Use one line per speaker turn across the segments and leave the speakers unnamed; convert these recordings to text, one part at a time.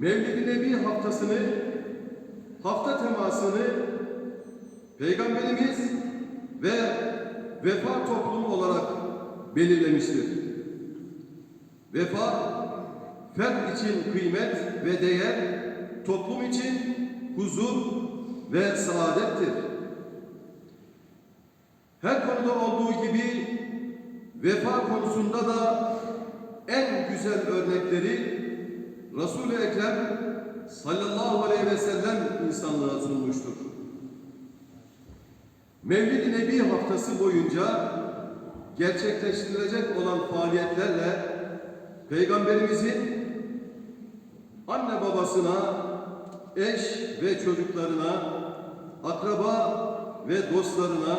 Mevlid-i Nebi haftasını, hafta temasını Peygamberimiz ve vefa toplumu olarak belirlemiştir. Vefa, fert için kıymet ve değer, toplum için huzur ve saadettir. Her konuda olduğu gibi vefa konusunda da en güzel örnekleri Resul-i Ekrem sallallahu aleyhi ve sellem insanlığa sunmuştur. Mevlid-i Nebi haftası boyunca gerçekleştirilecek olan faaliyetlerle Peygamberimizin anne babasına, eş ve çocuklarına, akraba ve dostlarına,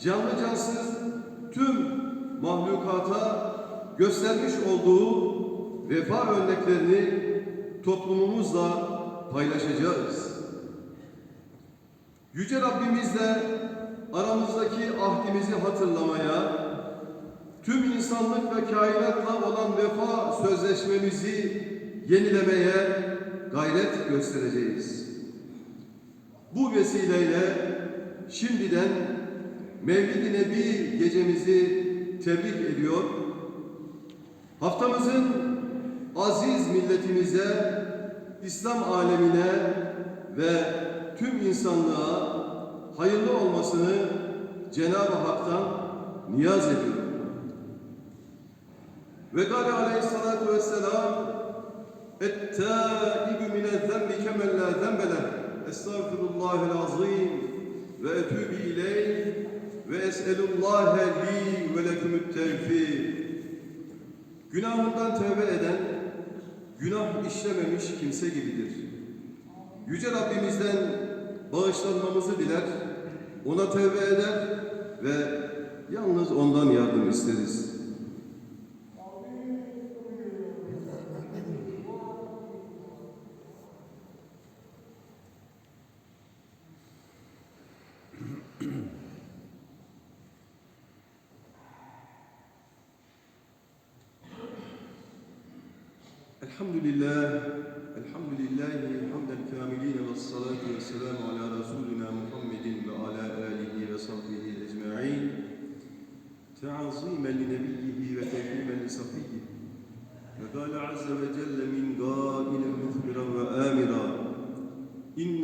canlı cansız tüm mahlukata göstermiş olduğu vefa örneklerini toplumumuzla paylaşacağız. Yüce Rabbimizle aramızdaki ahdimizi hatırlamaya, tüm insanlık ve kainatla olan vefa sözleşmemizi yenilemeye gayret göstereceğiz. Bu vesileyle şimdiden Mevlid-i Nebi gecemizi tebrik ediyor. Haftamızın aziz milletimize, İslam alemine ve tüm insanlığa hayırlı olmasını Cenab-ı Hak'tan niyaz ediyorum. Ve gale aleyhissalatu vesselam Ettâibü minezzenbi kemel lâ zembele Estağfirullahel azim ve etûbü ileyh ve es'elullâhe li ve lekümü't tevfik Günahından tövbe eden günah işlememiş kimse gibidir. Yüce Rabbimizden bağışlanmamızı diler, ona tevbe eder ve yalnız ondan yardım isteriz. الحمد لله الحمد لله حمد الكاملين والصلاة والسلام على رسولنا محمد وعلى آله وصحبه أجمعين تعظيما لنبيه وتكريما لصفيه فقال عز وجل من قائلا مخبرا وآمرا إن